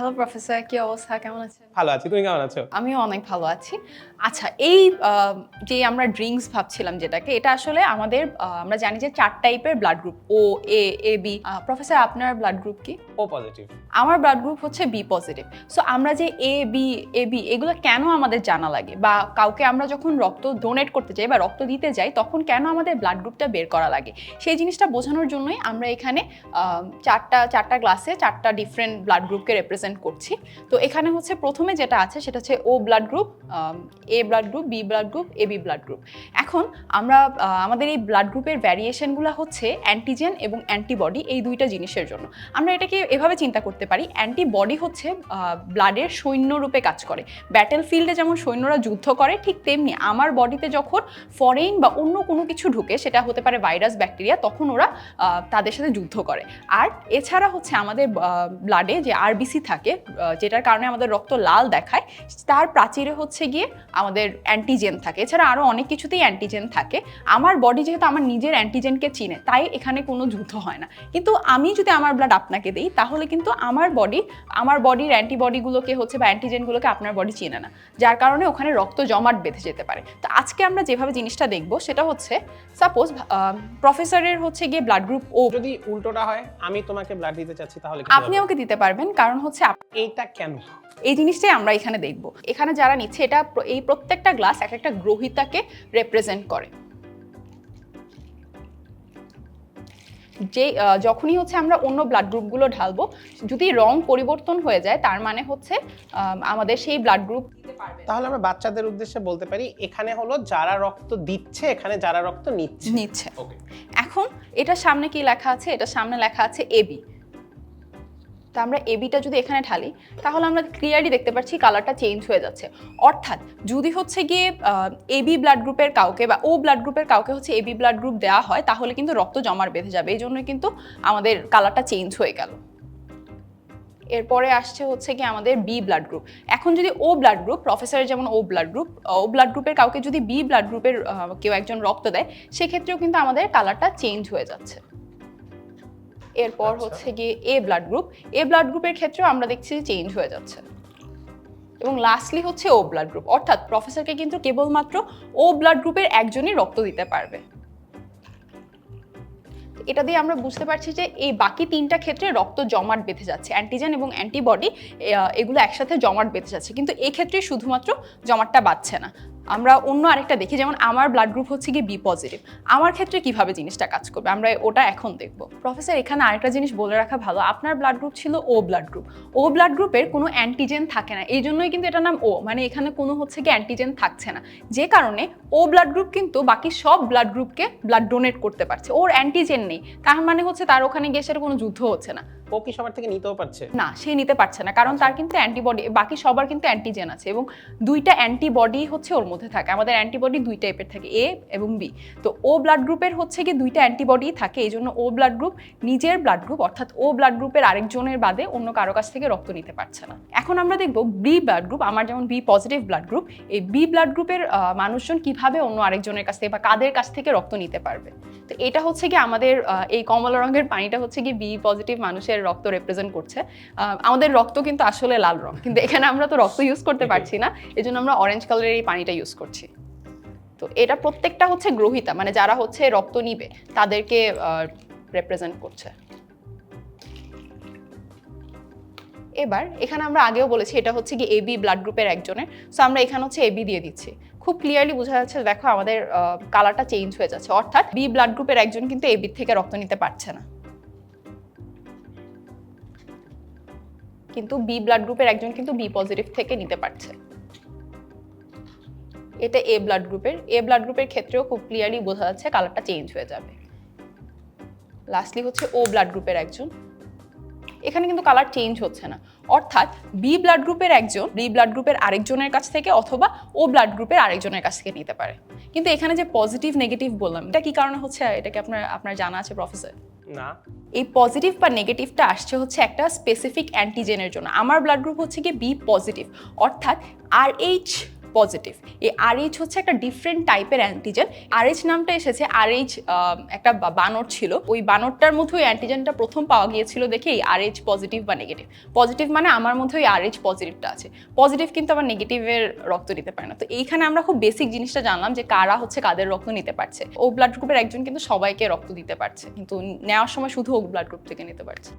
Hello professor কি অবস্থা? কেমন আছেন ভালো আছি। তুমি কেমন আছো? আমিও অনেক ভালো আছি। আচ্ছা এই যে আমরা ড্রিঙ্কস ভাবছিলাম যেটাকে এটা আসলে আমাদের আমরা জানি যে চার টাইপের blood group O A A B professor আপনার ব্লাড গ্রুপ কি? ও পজিটিভ আমার ব্লাড গ্রুপ হচ্ছে বি পজিটিভ সো আমরা যে এ বি এ বি এগুলো কেন আমাদের জানা লাগে? বা কাউকে আমরা যখন রক্ত ডোনেট করতে যাই বা রক্ত দিতে যাই তখন কেন আমাদের ব্লাড গ্রুপটা বের করা লাগে? সেই জিনিসটা বোঝানোর জন্যই আমরা এখানে চারটা চারটা গ্লাসে চারটা ডিফারেন্ট ব্লাড গ্রুপকে রিপ্রেজেন্ট করছি। তো এখানে হচ্ছে প্রথমে যেটা আছে সেটা হচ্ছে O blood group A blood group B blood group A B blood group এখন আমরা আমাদের এই ব্লাড গ্রুপের ভ্যারিয়েশনগুলো হচ্ছে অ্যান্টিজেন এবং অ্যান্টিবডি এই দুইটা জিনিসের জন্য। আমরা এটাকে এভাবে চিন্তা করতে পারি অ্যান্টিবডি হচ্ছে ব্লাডের সৈন্য রূপে কাজ করে। ব্যাটেল ফিল্ডে যেমন সৈন্যরা যুদ্ধ করে, ঠিক তেমনি আমার বডিতে যখন ফরেন বা অন্য কোনো কিছু ঢুকে, সেটা হতে পারে ভাইরাস ব্যাকটেরিয়া তখন ওরা তাদের সাথে যুদ্ধ করে। আর এছাড়া হচ্ছে আমাদের ব্লাডে যে আরবিসি থাকে আহ, যেটার কারণে আমাদের রক্ত লাল দেখায়। তার প্রাচীরে হচ্ছে গিয়ে আমাদের অ্যান্টিজেন থাকে। এছাড়া আরও অনেক কিছুতেই অ্যান্টিজেন থাকে। আমার বডি যেহেতু আমার নিজের অ্যান্টিজেনকে চিনে তাই এখানে কোনো যুদ্ধ হয় না। কিন্তু আমি যদি আমার ব্লাড আপনাকে দিই তাহলে কিন্তু আমার বডি আমার বডির অ্যান্টিবডিগুলোকে হচ্ছে বা অ্যান্টিজেনগুলোকে আপনার বডি চিনে না। যার কারণে ওখানে রক্ত জমাট বেঁধে যেতে পারে। তো আজকে আমরা যেভাবে জিনিসটা দেখব সেটা হচ্ছে সাপোজ প্রফেসরের হচ্ছে গিয়ে ব্লাড গ্রুপ ও যদি উল্টোটা হয় আমি তোমাকে ব্লাড দিতে চাচ্ছি তাহলে আপনি আমাকে দিতে পারবেন। কারণ হচ্ছে আপ- এইটা কেন? এই জিনিসটাই আমরা এখানে দেখব। এখানে যারা নিচ্ছে এটা এই প্রত্যেকটা গ্লাস এক একটা গ্রহিতাকে রেপ্রেজেন্ট করে। যে যখনই হচ্ছে আমরা অন্য ব্লাড গ্রুপগুলো ঢালবো যদি রং পরিবর্তন হয়ে যায় তার মানে হচ্ছে আম, আমাদের সেই ব্লাড গ্রুপ তাহলে আমরা বাচ্চাদের উদ্দেশ্যে বলতে পারি এখানে হলো যারা রক্ত দিচ্ছে এখানে যারা রক্ত নিচ্ছে। নিচ্ছে। এখন এটার সামনে কি লেখা আছে? এটার সামনে লেখা আছে এবি তা আমরা এবিটা যদি এখানে ঢালি, তাহলে আমরা ক্লিয়ারলি দেখতে পাচ্ছি কালারটা চেঞ্জ হয়ে যাচ্ছে। অর্থাৎ যদি হচ্ছে গিয়ে এবি ব্লাড গ্রুপের কাউকে বা ও ব্লাড গ্রুপের কাউকে হচ্ছে এবি ব্লাড গ্রুপ দেওয়া হয়, তাহলে কিন্তু রক্ত জমার বেঁধে যাবে। এই জন্য কিন্তু আমাদের কালারটা চেঞ্জ হয়ে গেল। এরপরে আসছে হচ্ছে কি আমাদের বি ব্লাড গ্রুপ এখন যদি ও ব্লাড গ্রুপ প্রফেসরের যেমন O blood group O blood গ্রুপের কাউকে যদি বি ব্লাড গ্রুপের কেউ একজন রক্ত দেয়, সেক্ষেত্রেও কিন্তু আমাদের কালারটা চেঞ্জ হয়ে যাচ্ছে। এরপর আচ্ছা। হচ্ছে গিয়ে A blood group A blood গ্রুপের ক্ষেত্রেও আমরা দেখছি যে চেঞ্জ হয়ে যাচ্ছে। এবং লাস্টলি হচ্ছে ও ব্লাড গ্রুপ অর্থাৎ প্রফেসরকে কিন্তু কেবলমাত্র ও ব্লাড গ্রুপের একজনই রক্ত দিতে পারবে। এটা দিয়ে আমরা বুঝতে পারছি যে এই বাকি তিনটা ক্ষেত্রে রক্ত জমাট বেঁধে যাচ্ছে। অ্যান্টিজেন এবং অ্যান্টিবডি এগুলো একসাথে জমাট বেঁধে যাচ্ছে। কিন্তু এক্ষেত্রে শুধুমাত্র জমাটটা বাড়ছে না। আমরা অন্য আরেকটা দেখি যেমন আমার ব্লাড গ্রুপ হচ্ছে কি বি পজিটিভ আমার ক্ষেত্রে কীভাবে জিনিসটা কাজ করবে? আমরা ওটা এখন দেখব। প্রফেসর এখানে আরেকটা জিনিস বলে রাখা ভালো। আপনার ব্লাড গ্রুপ ছিল O blood group O blood গ্রুপের কোনো অ্যান্টিজেন থাকে না। এই জন্যই কিন্তু এটার নাম ও মানে এখানে কোনো হচ্ছে কি অ্যান্টিজেন থাকছে না। যে কারণে ও ব্লাড গ্রুপ কিন্তু বাকি সব ব্লাড গ্রুপকে ব্লাড ডোনেট করতে পারছে। ওর অ্যান্টিজেন নেই। তার মানে হচ্ছে তার ওখানে গিয়ে সেটা কোনো যুদ্ধ হচ্ছে না। ও কি সবার থেকে নিতেও পারছে? না সে নিতে পারছে না। কারণ তার কিন্তু অ্যান্টিবডি বাকি সবার কিন্তু অ্যান্টিজেন আছে। এবং দুইটা অ্যান্টিবডি হচ্ছে ওর মধ্যে থাকে। আমাদের অ্যান্টিবডি দুই টাইপের থাকে এ এবং বি তো ও ব্লাড গ্রুপের হচ্ছে কি দুইটা অ্যান্টিবডি থাকে এই জন্য ও ব্লাড গ্রুপ নিজের ব্লাড গ্রুপ অর্থাৎ ও ব্লাড গ্রুপের আরেকজনের বাদে অন্য কারও কাছ থেকে রক্ত নিতে পারছে না। এখন আমরা দেখব বি ব্লাড গ্রুপ আমার যেমন বি পজিটিভ ব্লাড গ্রুপ এই বি ব্লাড গ্রুপের মানুষজন কীভাবে অন্য আরেকজনের কাছ থেকে বা কাদের কাছ থেকে রক্ত নিতে পারবে? তো এটা হচ্ছে কি আমাদের এই কমলা রঙের পানিটা হচ্ছে কি বি পজিটিভ মানুষের রক্ত রিপ্রেজেন্ট করছে। আমাদের রক্ত কিন্তু আসলে লাল রং কিন্তু এখানে আমরা তো রক্ত ইউজ করতে পারছি না এই জন্য আমরা অরেঞ্জ কালারের এই পানিটা ইউজ করছি। তো এটা প্রত্যেকটা হচ্ছে গ্রহিতা মানে যারা হচ্ছে রক্ত নিবে, তাদেরকে রিপ্রেজেন্ট করছে। এবার এখানে আমরা আগেও বলেছি, এটা হচ্ছে কি এবি ব্লাড গ্রুপের একজনের। সো আমরা এখানে হচ্ছে এবি দিয়ে দিচ্ছি। খুব ক্লিয়ারলি বোঝা যাচ্ছে, দেখো আমাদের কালারটা চেঞ্জ হয়ে যাচ্ছে। অর্থাৎ বি ব্লাড গ্রুপের একজন কিন্তু এবি থেকে রক্ত নিতে পারছে না। কিন্তু বি ব্লাড গ্রুপের একজন কিন্তু বি পজিটিভ থেকে নিতে পারছে। এটা এ ব্লাড গ্রুপের এ ব্লাড গ্রুপের ক্ষেত্রেও খুব ক্লিয়ারলি বোঝা যাচ্ছে কালারটা চেঞ্জ হয়ে যাবে। লাস্টলি হচ্ছে ও ব্লাড গ্রুপের একজন। এখানে কিন্তু কালার চেঞ্জ হচ্ছে না। অর্থাৎ বি ব্লাড গ্রুপের একজন বি ব্লাড গ্রুপের আরেকজনের কাছ থেকে অথবা ও ব্লাড গ্রুপের আরেকজনের কাছ থেকে নিতে পারে। কিন্তু এখানে যে পজিটিভ নেগেটিভ বললাম এটা কি কারণে হচ্ছে? এটাকে আপনার আপনার জানা আছে প্রফেসর না। এই পজিটিভ বা নেগেটিভটা আসছে হচ্ছে একটা স্পেসিফিক অ্যান্টিজেনের জন্য। আমার ব্লাড গ্রুপ হচ্ছে কি বি পজিটিভ অর্থাৎ আর এইচ পজিটিভ এই আরএইচ হচ্ছে একটা ডিফারেন্ট টাইপের অ্যান্টিজেন আরএইচ নামটা এসেছে আরএইচ একটা বানর ছিল। ওই বানরটার মধ্যে ওই অ্যান্টিজেনটা প্রথম পাওয়া গিয়েছিল দেখে এই আরএইচ পজিটিভ বা নেগেটিভ পজিটিভ মানে আমার মধ্যে ওই আরএইচ পজিটিভটা আছে। পজিটিভ কিন্তু আবার নেগেটিভের রক্ত নিতে পারে না। তো এইখানে আমরা খুব বেসিক জিনিসটা জানলাম যে কারা হচ্ছে কাদের রক্ত নিতে পারছে। ও ব্লাড গ্রুপের একজন কিন্তু সবাইকে রক্ত দিতে পারছে, কিন্তু নেওয়ার সময় শুধু ও ব্লাড গ্রুপ থেকে নিতে পারছে।